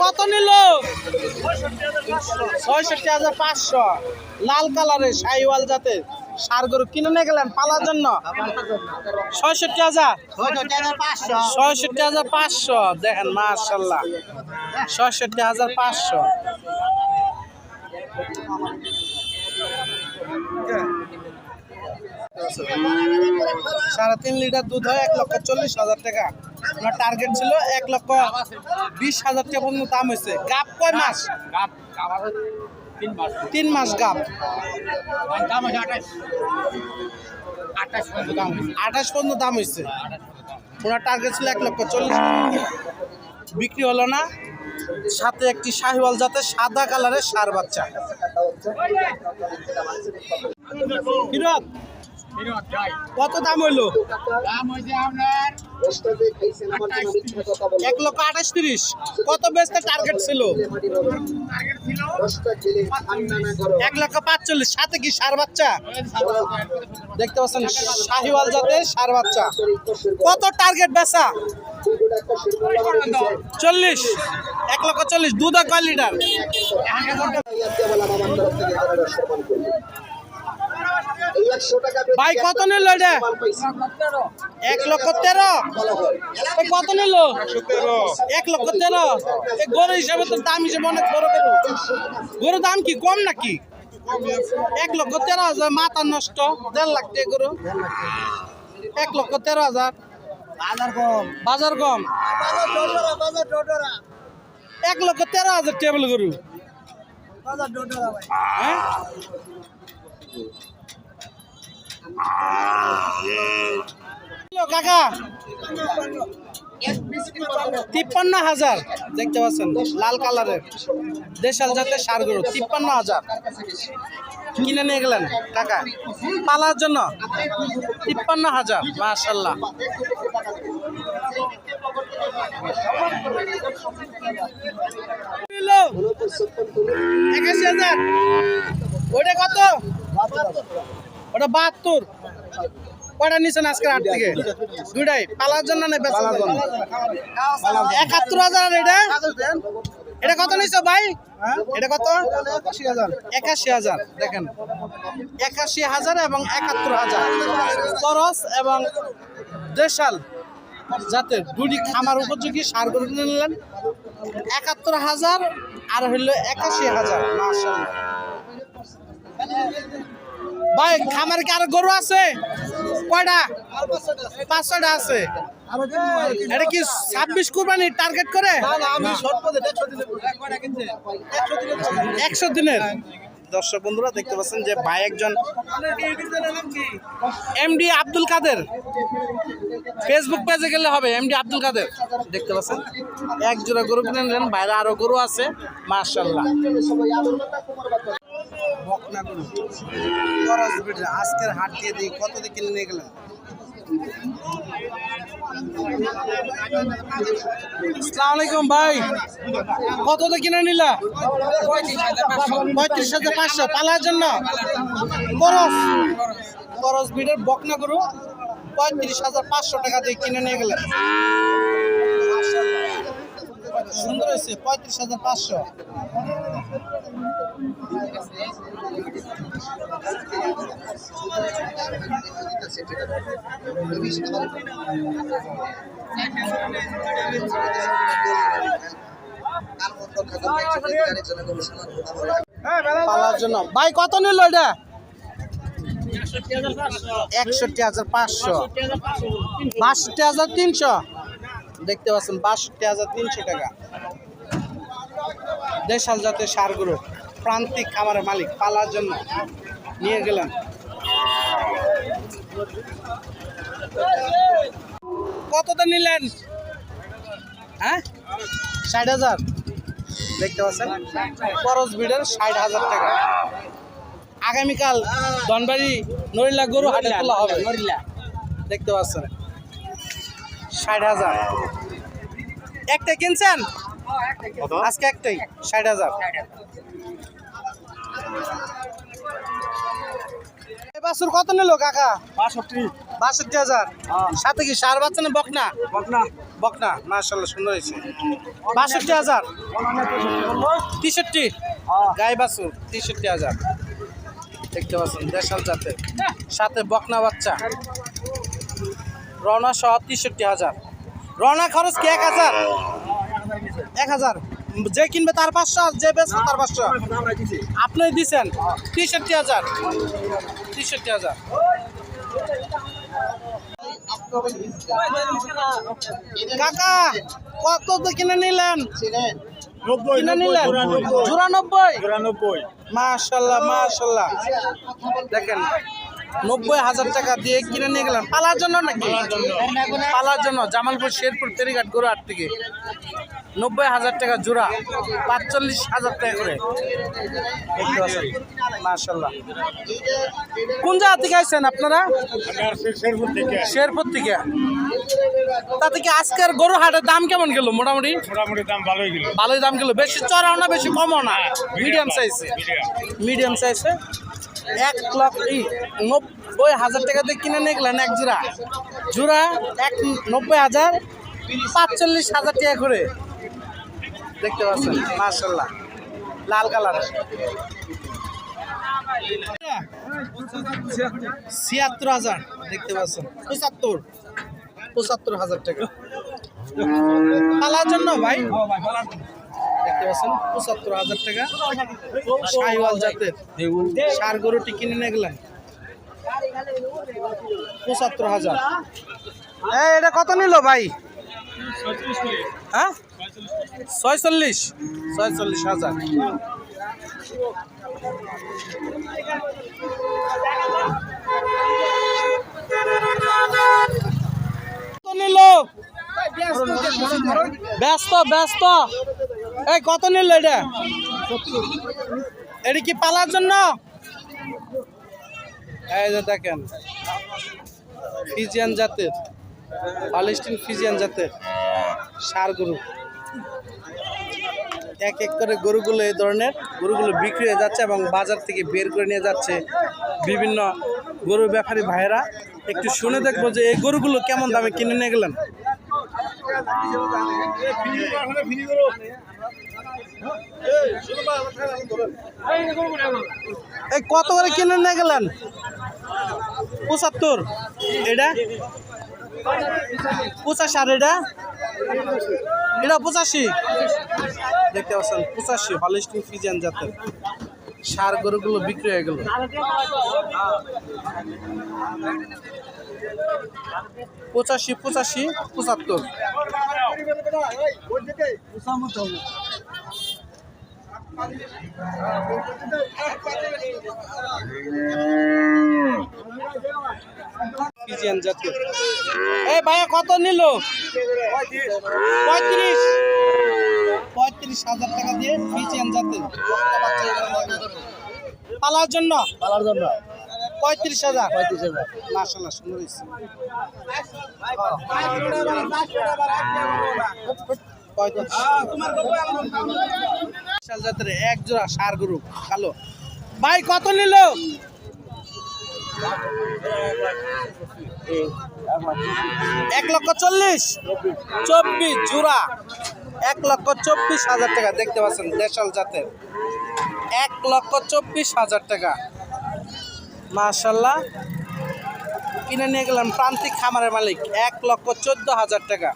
কত নিল? ছয়ষট্টি হাজার পাঁচশো। লাল কালারের শাহিওয়াল জাতের সার গরু কিনে নিয়ে গেলেন পালার জন্য। ছয়ষট্টি হাজার? ছয়ষট্টি হাজার পাঁচশো। দেখেন মার্শাল্লাহ ছয়ষট্টি হাজার পাঁচশো। সাড়ে তিন লিটার দুধ হয় এক লক্ষ চল্লিশ হাজার টাকা। আপনার টার্গেট ছিল এক লক্ষ বিশ হাজার টাকা পর্যন্ত দাম হয়েছে। গাপ কয় মাস? মাস। তিন মাস গাপ দাম হয়েছে আঠাশ। পর্যন্ত দাম হয়েছে। ওনার টার্গেট ছিল এক লক্ষ চল্লিশ বিক্রি হলো না। সাথে একটি শাহিওয়াল জাতের সাদা কালারের সার বাচ্চা। কত দাম হইল? দাম হয়েছে আপনার এক লক্ষ আঠাশ তিরিশ। কত বেচতে টার্গেট ছিল? এক লক্ষ পাঁচচল্লিশ। সাথে কি সার বাচ্চা? দেখতে পাচ্ছেন, শাহিওয়াল জাতের সার বাচ্চা। কত টার্গেট বেচা? চল্লিশ। এক লক্ষ চল্লিশ। দুধ কয় লিটার? ভাই কত নিল এটা? এক লক্ষ তেরো। কত নিল? এক লক্ষ তেরো। এই গরু হিসাবে তো দাম হিসেবে অনেক বড় গরু। গরুর দাম কি কম নাকি? এক লক্ষ তেরো হাজার মাথা নষ্ট। দেড় লাখ টাকা গরু। এক লক্ষ তেরো হাজার। বাজার কম। বাজার কম। এক লক্ষ তেরো হাজার টেবিল গরু। হ্যাঁ? কিলো কাকা তিপ্পান্ন হাজার, দেখতে পাচ্ছেন, লাল কালারের। দেশাল জাতের সার গরু, তিপ্পান্ন হাজার। কিনে নিয়ে গেলেন টাকা। পালার জন্য তিপ্পান্ন হাজার, মাশাল্লাহ? একাশি হাজার। ওটা কত? ওটা বাহাত্তর। কটা নিছেন আজকের হাট থেকে? দুটাই পালার জন্য না বেচার জন্য। একাত্তর হাজার এটা? এটা কত নিছো ভাই? এটা কত? একাশি হাজার। দেখেন। একাশি হাজার এবং একাত্তর হাজার। খরচ এবং দেশাল জাতের দুটি খামার উপযোগী সার করে নিলেন। একাত্তর হাজার আর হইল একাশি হাজার মাশাআল্লাহ। ভাই খামার কি আর গরু আছে? কয়টা? পাঁচশোটা আছে। এটা কি ছাব্বিশ কুরবানি টার্গেট করে? একশো দিনের দর্শক বন্ধুরা দেখতে পাচ্ছেন যে ভাই একজন এমডি আব্দুল কাদের। ফেসবুক পেজে গেলে হবে এমডি আব্দুল কাদের। দেখতে পাচ্ছেন এক জোড়া গরু কিনে নিলেন বাইরে আরও গরু আছে মার্শাল্লাহ আজকের হাট দিয়ে দিই, কত দিয়ে কিনে নিয়ে আসসালামু আলাইকুম ভাই। কত দিয়ে কিনে নিলা? পঁয়ত্রিশ হাজার পাঁচশো। পালার জন্য? খরচ। খরচ বিটের বকনা গরু পঁয়ত্রিশ হাজার পাঁচশো টাকা দিয়ে কিনে নিয়ে গেলেন। সুন্দর হয়েছে, পঁয়ত্রিশ হাজার পাঁচশো। ভাই, কত নিল এটা? একষট্টি হাজার পাঁচশো। বাষট্টি হাজার তিনশো। দেখতে পাচ্ছেন বাষট্টি হাজার তিনশো টাকা। দেশাল জাতের সারগুলো প্রান্তিক খামারের মালিক পালার জন্য নিয়ে গেলেন। কতটা নিলেন? হ্যাঁ? ষাট হাজার। দেখতে পাচ্ছেন? খরচ বিডের ষাট হাজার টাকা। আগামীকাল ধনবাড়ি নরিলা গরু হাটে তোলা হবে। নরিলা দেখতে পাচ্ছেন? ষাট হাজার। একটা কিনছেন? আজকে একটাই ষাট হাজার। বাছুর কত নিল কাকা? বাষট্টি। বাষট্টি হাজার। সাথে কি সার বাচ্চা না বকনা? বকনা। মাশাল্লাহ সুন্দর হয়েছে। বাষট্টি হাজার। তেষট্টি? গাই বাছুর তেষট্টি হাজার। দেখতে পাচ্ছেন দেশাল জাতের। সাথে বকনা বাচ্চা। রওনা সহ তেষট্টি হাজার। রওনা খরচ কি এক হাজার? এক হাজার। যে কিনবে তার পাঁচশো আর যে বেচবে তার পাঁচশো। আপনি দিছেন তেষট্টি হাজার। তেষট্টি হাজার। কাকা কত তো কিনে নিলেন? কিনে নিলেন? চুরানব্বই মাশাল্লাহ মাশাল্লাহ। দেখেন নব্বই হাজার টাকা দিয়ে কিনে নিয়ে গেলাম পালার জন্য নাকি? পালার জন্য জামালপুর শেরপুর ফেরিঘাট গোড়াহাট থেকে। নব্বই হাজার টাকা জোড়া পাঁচচল্লিশ হাজার টাকা করে। মাশাল্লাহ কোন জায়গা থেকে আসছেন আপনারা? শেরপুর থেকে। তাতে কি আজকের গরু হাটের দাম কেমন গেল? মোটামুটি? মোটামুটি দাম ভালোই গেল। ভালোই দাম গেল। বেশি চড়াও না বেশি কমও না? মিডিয়াম। সাইজে। মিডিয়াম সাইজে? এক লক্ষ নব্বই হাজার টাকা দিয়ে কিনে নিয়ে গেলেন এক জোড়া। জোড়া এক নব্বই হাজার পাঁচচল্লিশ হাজার টাকা করে। দেখতে পাচ্ছেন মার্শাল্লাহ লাল কালার। ছিয়াত্তর হাজার, দেখতে পাচ্ছেন, পঁচাত্তর পঁচাত্তর হাজার টাকা। পালার জন্য ভাই? দেখতে পাচ্ছেন, পঁচাত্তর হাজার টাকা সাইওয়াল জাতের সার গরুটি কিনে নিয়ে গেলেন। পঁচাত্তর হাজার। এই, এটা কত নিল ভাই? হ্যাঁ? ছয়চল্লিশ। ছয়চল্লিশ হাজার। নিল? ব্যস্ত ব্যস্ত। এই, কত নিল এটা? এটা কি পালার জন্য? এই যে দেখেন, ফিজিয়ান জাতের পালেস্টিন ফিজিয়ান জাতের সার গরু। এক এক করে গরুগুলো এই ধরনের গরুগুলো বিক্রি হয়ে যাচ্ছে এবং বাজার থেকে বের করে নিয়ে যাচ্ছে বিভিন্ন গরু ব্যাপারী ভাইয়েরা। একটু শুনে দেখব যে এই গরুগুলো কেমন দামে কিনে নিয়ে গেলেন? এই কত করে কিনে নিয়ে গেলেন? পঁচাত্তর। এটা? পঁচাশি আর এটা? এটা পঁচাশি। দেখতে পাচ্ছেন পঁচাশি হলিস্টিন ফিজিয়ান জাতের। সার গরুগুলো বিক্রি হয়ে গেল। পঁচাশি পঁচাশি পঁচাত্তর। জাতীয়। এই ভাইয়া কত নিল? পঁয়ত্রিশ। পঁয়ত্রিশ হাজার টাকা দিয়ে ফিজিয়ান জাতের পালার জন্য? পালার জন্য। পঁয়ত্রিশ হাজার। পঁয়ত্রিশ হাজার। মাসাল্লাহ সুন্দর হয়েছে। বিশাল জাতের এক জোড়া সার গরু, কালো। ভাই, কত নিল? এক লক্ষ চল্লিশ? চব্বিশ জোড়া। এক লক্ষ চব্বিশ হাজার টাকা, দেখতে পাচ্ছেন, দেশাল জাতের। এক লক্ষ চব্বিশ হাজার টাকা। মাশাল্লাহ। কিনে নিয়ে গেলাম প্রান্তিক খামারের মালিক, এক লক্ষ চোদ্দ হাজার টাকা।